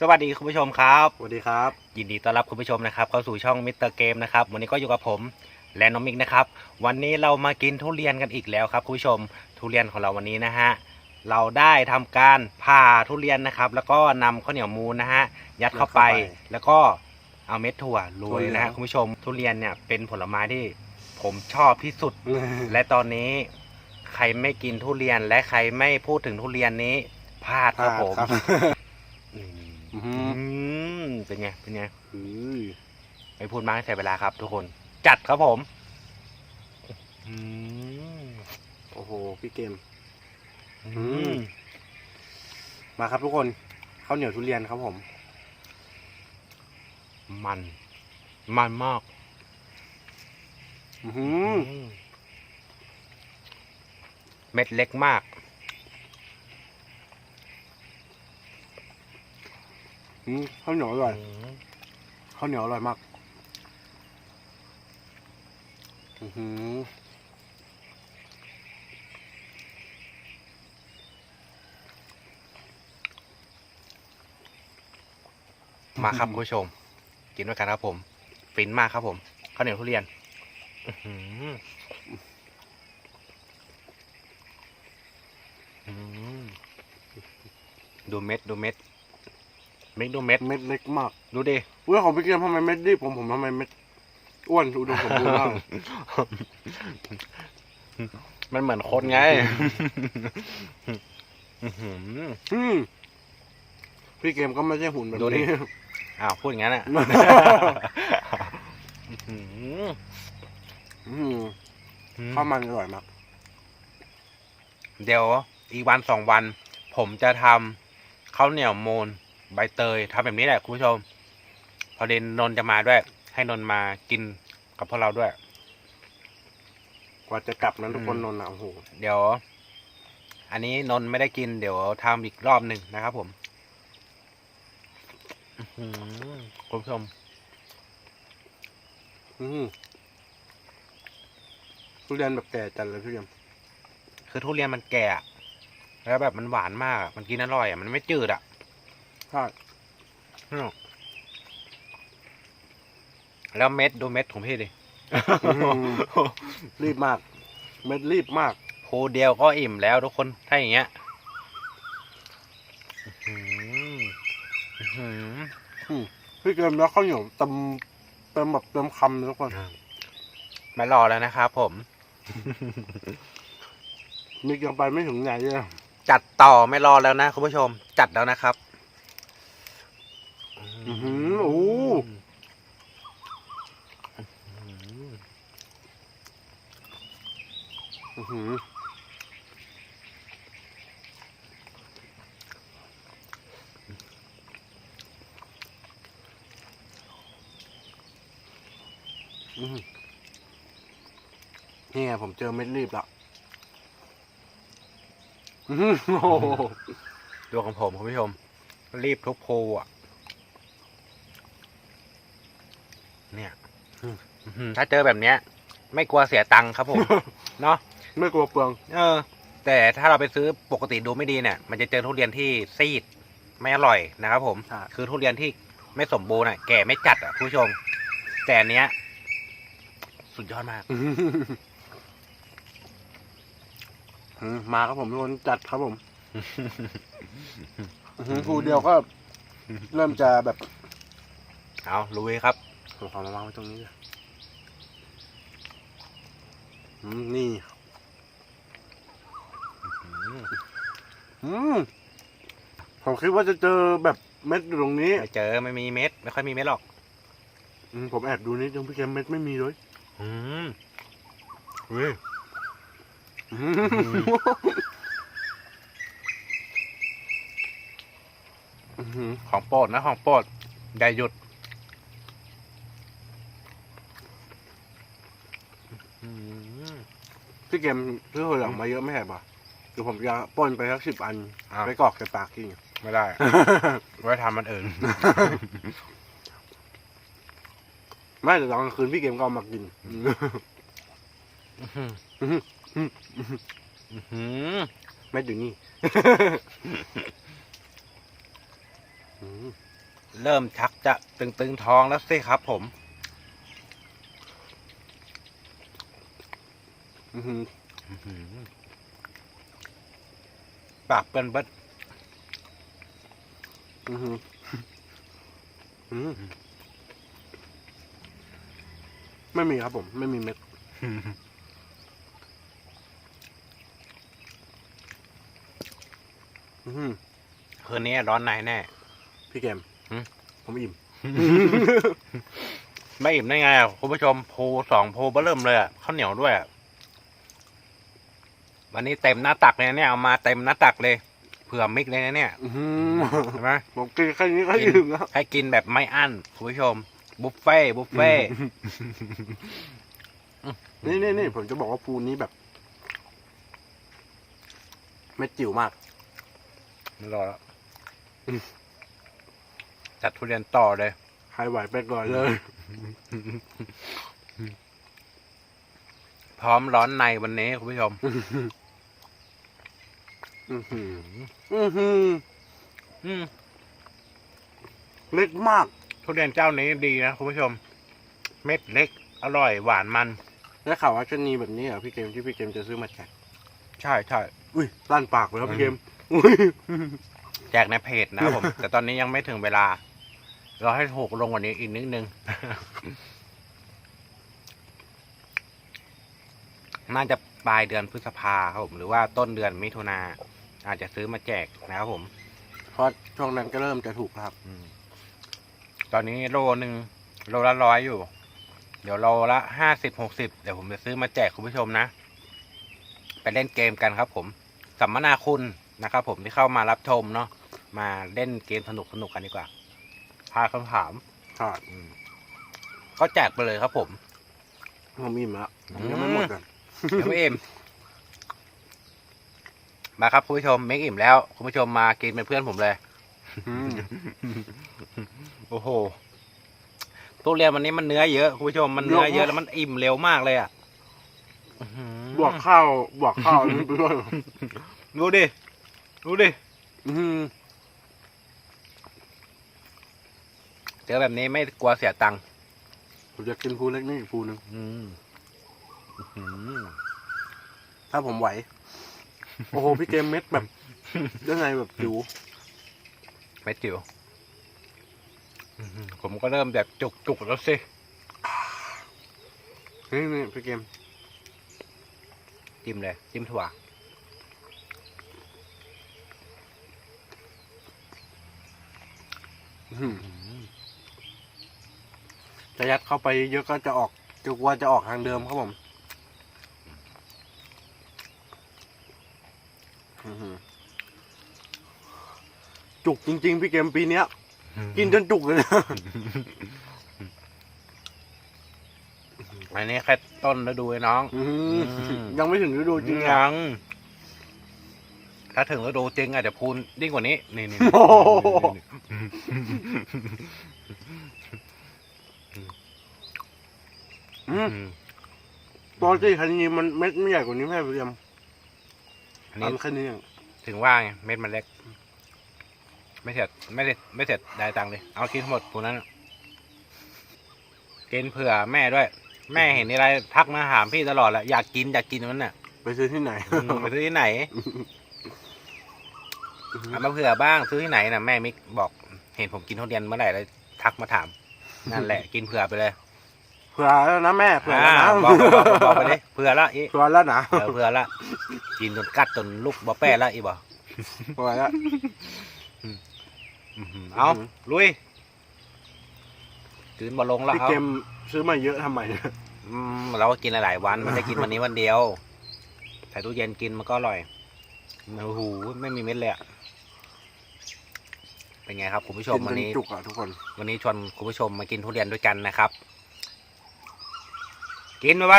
สวัสดีคุณผู้ชมครับ สวัสดีครับ ยินดีต้อนรับคุณผู้ชมนะครับเข้าสู่ช่องมิสเตอร์เกมนะครับวันนี้ก็อยู่กับผมและน้องมิกนะครับ วันนี้เรามากินทุเรียนกันอีกแล้วครับคุณผู้ชมทุเรียนของเราวันนี้นะฮะเราได้ทำการผ่าทุเรียนนะครับ แล้วก็นำข้าวเหนียวมูนนะฮะยัดเข้าไป ยัดเข้าไปแล้วก็เอาเม็ดถั่วโรถั่วยเหลือง นะฮะคุณผู้ชมทุเรียนเนี่ยเป็นผลไม้ที่ผมชอบที่สุด และตอนนี้ใครไม่กินทุเรียนและใครไม่พูดถึงทุเรียนนี้พลาดครับผม ครับอืม อื้ออืหือมเป็นไง เป็นไงอุ้ยไม่พูดมากให้เสียเวลาครับ ทุกคน จัดครับผม อืมโอ้โห พี่เกม อืมมมาครับทุกคนข้าวเหนียวทุเรียนครับผม มัน มันมากอื้อหือมเม็ดเล็กมาก อืมข้าวเหนียวอร่อย ข้าวเหนียวอร่อยมาก อือหือมาครับคุณผู้ชม กินด้วยกันครับผม ฟินมากครับผมข้าวเหนียวทุเรียน อื้อหืออืมดูเม็ดดูเม็ด เม็ดดูเม็ดเม็ดเล็กมากดูดิอุ้ยของพี่เกมทำไมเม็ดรีบผมผมทำไมเม็ดอ้วนอุดมสมบูรณ์มากมันเหมือนคนไงอื้อหืออืมพี่เกมก็ไม่ใช่หุ่นแบบดูดินี้อ้าวพูดอย่างนั้นอะอื้อหืออืมข้าวมันอร่อยมาก เดี๋ยวอีกวันสองวัน ผมจะทำข้าวเหนียวมูน ใบเตยทำแบบนี้แหละคุณผู้ชม พอเดนนนท์จะมาด้วย ให้นนท์มากินกับพวกเราด้วย กว่าจะกลับนั้นทุกคนอืมนอนหนาวโอ้โหเดี๋ยว อันนี้นนท์ไม่ได้กินเดี๋ยวทำอีกรอบหนึ่งนะครับ ผมอื้อหือคุณผู้ชม อืมทุเรียนแบบแก่จัดเลยพี่เกมคือทุเรียนมันแก่อะแล้วแบบมันหวานมากอะมันกินอร่อยอะ มันไม่จืดอะใช่อืมแล้วเม็ดดูเม็ดของพี่ดิรีบมาก เม็ดรีบมากภูเดียวก็อิ่มแล้วทุกคนถ้าอย่างเงี้ยอื้อหืออื้อหือพี่เกมแล้วข้าวเหนียวเต็มเต็มแบบเต็มคำเลยทุกคนไม่รอแล้วนะครับผม มียังไปไม่ถึงไหนเลยจัดต่อไม่รอแล้วนะคุณผู้ชม จัดแล้วนะครับ อือหือโอ้ อื้อหือ อือหืออือ นี่ไงผมเจอเม็ดรีบแล้วอื้อหือโอ้โหดูของผมคุณผู้ชม รีบทุกภูอะ เนี่ยอื้อหือถ้าเจอแบบเนี้ย ไม่กลัวเสียตังค์ครับผม เนาะไม่กลัวเปลือง เออ แต่ถ้าเราไปซื้อปกติดูไม่ดีเนี่ย มันจะเจอทุเรียนที่ซีด ไม่อร่อยนะครับผมใช่คือทุเรียนที่ไม่สมบูรณ์อะ แก่ไม่จัดอะคุณผู้ชม แต่อันเนี้ย สุดยอดมาก อืมมาครับผมทุกคนจัดครับผมอื้อหือครูเดียวก็ เริ่มจะแบบเอาลุยครับ ผมขอมาวางไว้ตรงนี้เลยอืมนี่อืมผมคิดว่าจะเจอแบบเม็ดอยู่ตรงนี้ไม่เจอไม่มีเม็ด ไม่ค่อยมีเม็ดหรอก อืมผมแอบดูนิดนึงพี่แกมเม็ดไม่มีเลย อืมเฮ้ยอืมอื้อหือของโปรดนะ ของโปรดอย่าหยุดอืมพี่เกมซื้อหัวหลังมาเยอะไม่ใช่ปะเดี๋ยวผมจะปล้นไปสักสิบอันอะไปกรอกใส่ปากกินไม่ได้ ไว้ทำมันอื่น ไม่แต่ตอนกลางคืนพี่เกมก็เอามากินอื้อหืออื้อหืออื้อหือเม็ดอยู่นี่อืมเริ่มชักจะตึงๆท้องแล้วสิครับ ผม อื้อหืออื้อหือปากเป็นเบิดอื้อหืออืม ไม่มีครับผม ไม่มีเม็ด อื้อหือคืนนี้ร้อนในแน่ พี่เกมหืม ผมอิ่ม ไม่อิ่มได้ไงอะคุณผู้ชมโพสองโพเบอร์เริ่มเลยอะข้าวเหนียวด้วยอะวันนี้เต็มหน้าตักเลยนะเนี่ยเอามาเต็มหน้าตักเลย เผื่อมิกเลยนะเนี่ยอื้อหือใช่ไหมผมกินแค่นี้ก็อิ่มแล้ว ให้กินแบบไม่อั้นคุณผู้ชม บุฟเฟ่ต์บุฟเฟ่ต์นี่นี่นี่ผมจะบอกว่าปูนี้แบบเม็ดจิ๋วมากไม่รอแล้วจัดทุเรียนต่อเลยใครไหวไปก่อนเลย พร้อมร้อนในวันนี้คุณผู้ชมอื้อหืออื้อหืออืมเล็กมาก ทุเรียนเจ้านี้ดีนะคุณผู้ชม เม็ดเล็ก อร่อยหวานมันได้ข่าวว่าชะนีแบบนี้เหรอพี่เกมที่พี่เกมจะซื้อมาแจกใช่ใช่อุ้ยลั่นปากเลยครับพี่เกมอือุ้ยแจกในเพจนะครับผม แต่ตอนนี้ยังไม่ถึงเวลา เราให้ถูกลงกว่านี้อีกนิดนึง น่าจะปลายเดือนพฤษภาครับผมหรือว่าต้นเดือนมิถุนาอาจจะซื้อมาแจกนะครับผม เพราะช่วงนั้นก็เริ่มจะถูกแล้วครับอืม ตอนนี้โลหนึ่งโลละร้อยอยู่ เดี๋ยวโลละห้าสิบหกสิบเดี๋ยวผมจะซื้อมาแจกคุณผู้ชมนะ ไปเล่นเกมกันครับผม สัมมนาคุณนะครับผมที่เข้ามารับชมเนาะมาเล่นเกมสนุกสนุกๆกันดีกว่าพาคำถามค่ะอืมก็แจกไปเลยครับผมผมอิ่มแล้วอืมยังไม่หมดกันยังไม่อิ่มมาครับคุณผู้ชมเมกอิ่มแล้ว คุณผู้ชมมากินเป็นเพื่อนผมเลยอืม โอ้โหทุเรียนวันนี้มันเนื้อเยอะคุณผู้ชมมันเนื้อเยอะแล้วมันอิ่มเร็วมากเลยอะอื้อหือบวกข้าวบวกข้าวนี่ไปด้วยดูดิดูดิอื้อหือเจอแบบนี้ไม่กลัวเสียตังค์ผมจะกินภูเล็กนี่อีกภูหนึ่งอืมอื้อหือถ้าผมไหว โอ้โห พี่เกมเม็ดแบบยังไงแบบจิ๋ว ไม่จิ๋วอื้อหือผมก็เริ่มแบบจุกจุกๆแล้วสินี่นี่พี่เกมจิ้มเลยจิ้มถั่วอื้อหือจะยัดเข้าไปเยอะก็จะออกจะกลัวจะออกทางเดิมครับผม อื้อหือ จุกจริง ๆ พี่เกมปีเนี้ย กินจนจุกเลยนะอันนี้แค่ต้นฤดูไอ้น้องอื้อหืออืมยังไม่ถึงฤดูจริงอะยัง ถ้าถึงฤดูจริงอาจจะพูนยิ่งกว่านี้ นี่นี่โอ้โหอืมปกติคันนี้มันเม็ดไม่ใหญ่กว่านี้แม่พี่เกมอันนี้ทำแค่นี้เองถึงว่าไงเม็ดมันเล็ก ไม่เสร็จไม่ได้ไม่เสร็จได้ตังค์เลย เอากินทั้งหมดพวกนั้นกินเผื่อแม่ด้วย แม่เห็นอะไรทักมาถามพี่ตลอดแหละอยากกินอยากกินมันน่ะไปซื้อที่ไหนอืมไปซื้อที่ไหนเอามาเผื่อบ้างซื้อที่ไหนน่ะแม่มิกบอก เห็นผมกินทุเรียนเมื่อไหร่เลยทักมาถามนั่นแหละ กินเผื่อไปเลยเผื่อแล้วนะแม่เผื่อแล้วนะอ่าบอกบอกบอกบอกไปเลยเผื่อละอีเผื่อแล้วนะเออเผื่อละกินจนกัดจนลูกบอแป้ละอีบ่เผื่อแล้ว อื้อหือเอาลุยกืนบอลงแล้วพี่เขาเกมซื้อมาเยอะทำไมเนี่ยอืมเราก็กินหลายๆวันไม่ได้กินวันนี้วันเดียวใส่ตู้เย็นกินมันก็อร่อยโอ้โหไม่มีเม็ดเลยอะเป็นไงครับคุณผู้ชมกินวันจนนี้ จุกอะทุกคนวันนี้ชวนคุณผู้ชมมากินทุเรียนด้วยกันนะครับ กินไปไป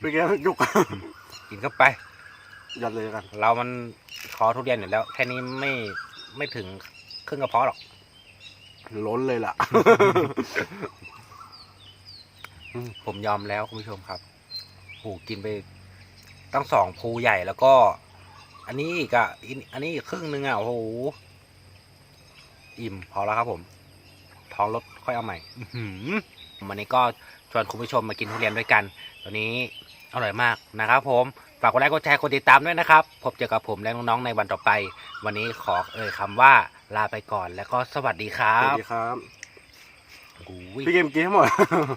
พี่เกมจุกอะกินเข้าไป ยัดเลยกัน เรามันคอทุเรียนอยู่แล้ว แค่นี้ไม่ ไม่ถึงครึ่งกระเพาะหรอก ล้นเลยล่ะ ผมยอมแล้วคุณผู้ชมครับโหกินไปตั้งสองภูใหญ่แล้วก็ อันนี้อีกอะอินอันนี้อีกครึ่งหนึงอะโอ้โหอิ่มพอแล้วครับผม ท้องรถค่อยเอาใหม่อื้อหือวันนี้ก็ชวนคุณผู้ชมมากินทุเรียนด้วยกัน ตัวนี้อร่อยมากนะครับผม ฝากกดไลค์กดแชร์กดติดตามด้วยนะครับ พบเจอกับผมและน้องๆในวันต่อไป วันนี้ขอเอ่ยคำว่าลาไปก่อนแล้วก็สวัสดีครัสวับสดีครับ อุ้ย พี่เกมกินให้หมด